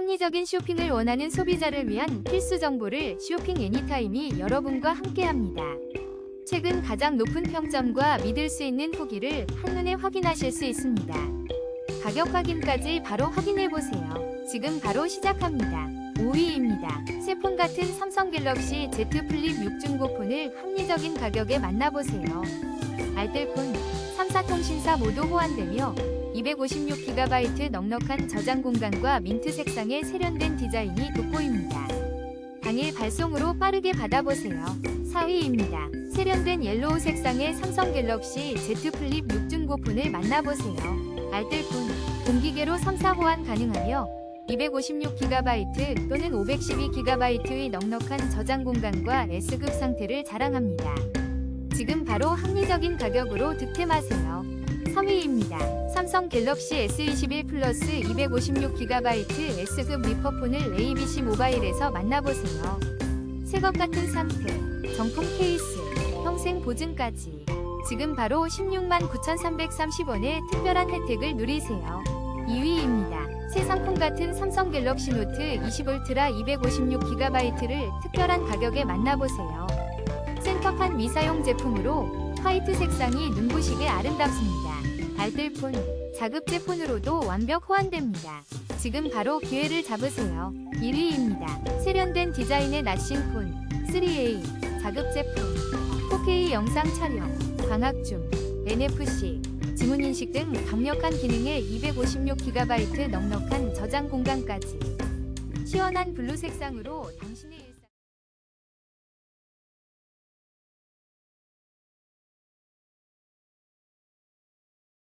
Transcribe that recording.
합리적인 쇼핑을 원하는 소비자를 위한 필수 정보를 쇼핑 애니타임이 여러분과 함께합니다. 최근 가장 높은 평점과 믿을 수 있는 후기를 한눈에 확인하실 수 있습니다. 가격 확인까지 바로 확인해 보세요. 지금 바로 시작합니다. 5위입니다. 새 폰 같은 삼성 갤럭시 Z 플립 6 중고 폰을 합리적인 가격에 만나보세요. 알뜰폰, 3사 통신사 모두 호환되며 256GB 넉넉한 저장 공간과 민트 색상의 세련된 디자인이 돋보입니다. 당일 발송으로 빠르게 받아보세요. 4위입니다. 세련된 옐로우 색상의 삼성 갤럭시 Z 플립 6중고 폰을 만나보세요. 알뜰폰, 공기계로 3사 호환 가능하며 256GB 또는 512GB의 넉넉한 저장 공간과 S급 상태를 자랑합니다. 지금 바로 합리적인 가격으로 득템하세요. 3위입니다. 삼성 갤럭시 S21 플러스 256GB S급 리퍼폰을 ABC 모바일에서 만나보세요. 새것 같은 상태, 정품 케이스, 평생 보증까지. 지금 바로 16만 9,330원의 특별한 혜택을 누리세요. 2위입니다. 새 상품 같은 삼성 갤럭시 노트 20 울트라 256GB를 특별한 가격에 만나보세요. 센터판 미사용 제품으로 화이트 색상이 눈부시게 아름답습니다. 알뜰폰, 자급제 폰으로도 완벽 호환됩니다. 지금 바로 기회를 잡으세요. 1위입니다. 세련된 디자인의 낯신 폰 3A 자급제 폰 4K 영상 촬영, 광학줌, NFC, 지문인식 등 강력한 기능의 256GB 넉넉한 저장 공간까지 시원한 블루 색상으로 당신의